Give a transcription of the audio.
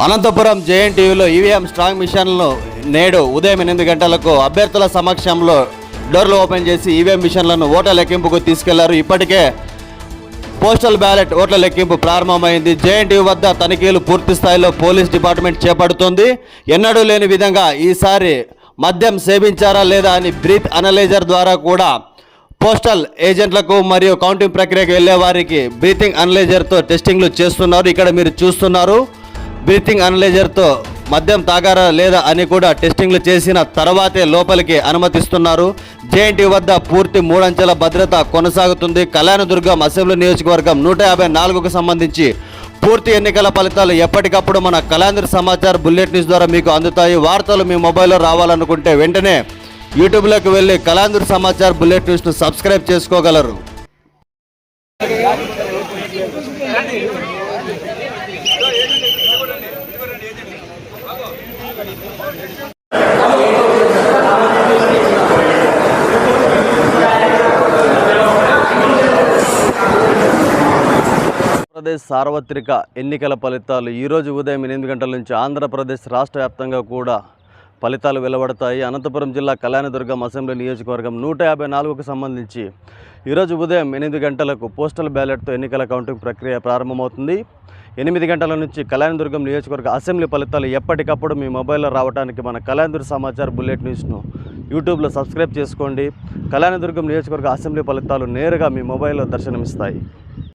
Anantapuram జేఎన్టీయూలో EVM strong మిషన్లు నేడు ఉదయం ఎనిమిది గంటలకు అభ్యర్థుల సమక్షంలో డోర్లు ఓపెన్ చేసి ఈవీఎం మిషన్లను ఓట్ల లెక్కింపుకు తీసుకెళ్ళారు. ఇప్పటికే పోస్టల్ బ్యాలెట్ ఓట్ల లెక్కింపు ప్రారంభమైంది. జేఎన్టీయూ వద్ద తనిఖీలు పూర్తి స్థాయిలో పోలీస్ డిపార్ట్మెంట్ చేపడుతుంది. ఎన్నడూ లేని విధంగా ఈసారి మద్యం సేవించారా లేదా అని బ్రీత్ అనలైజర్ ద్వారా కూడా పోస్టల్ ఏజెంట్లకు మరియు కౌంటింగ్ ప్రక్రియకు వెళ్ళే వారికి బ్రీతింగ్ అనలైజర్తో టెస్టింగ్లు చేస్తున్నారు. ఇక్కడ మీరు చూస్తున్నారు. బ్రీతింగ్ అనలైజర్తో మద్యం తాగారా లేదా అని కూడా టెస్టింగ్లు చేసిన తర్వాతే లోపలికి అనుమతిస్తున్నారు. జేఎన్టీ వద్ద పూర్తి మూడంచెల భద్రత కొనసాగుతుంది. కళ్యాణదుర్గం అసెంబ్లీ నియోజకవర్గం నూట యాభై నాలుగుకు సంబంధించి పూర్తి ఎన్నికల ఫలితాలు ఎప్పటికప్పుడు మన కలాంధ్ర సమాచార్ బుల్లెట్ న్యూస్ ద్వారా మీకు అందుతాయి. వార్తలు మీ మొబైల్లో రావాలనుకుంటే వెంటనే యూట్యూబ్లోకి వెళ్ళి కలాంధ్ర సమాచార్ బుల్లెట్ న్యూస్ను సబ్స్క్రైబ్ చేసుకోగలరు. ఆంధ్రప్రదేశ్ సార్వత్రిక ఎన్నికల ఫలితాలు ఈరోజు ఉదయం ఎనిమిది గంటల నుంచి ఆంధ్రప్రదేశ్ రాష్ట్ర వ్యాప్తంగా కూడా ఫలితాలు వెలువడతాయి. అనంతపురం జిల్లా కళ్యాణదుర్గం అసెంబ్లీ నియోజకవర్గం నూట యాభై నాలుగుకు సంబంధించి ఈరోజు ఉదయం ఎనిమిది గంటలకు పోస్టల్ బ్యాలెట్తో ఎన్నికల కౌంటింగ్ ప్రక్రియ ప్రారంభమవుతుంది. ఎనిమిది గంటల నుంచి కళ్యాణదుర్గం నియోజకవర్గ అసెంబ్లీ ఫలితాలు ఎప్పటికప్పుడు మీ మొబైల్లో రావడానికి మన కళ్యాణదుర్గ సమాచార బుల్లెట్ న్యూస్ను యూట్యూబ్లో సబ్స్క్రైబ్ చేసుకోండి. కళ్యాణదుర్గం నియోజకవర్గ అసెంబ్లీ ఫలితాలు నేరుగా మీ మొబైల్లో దర్శనమిస్తాయి.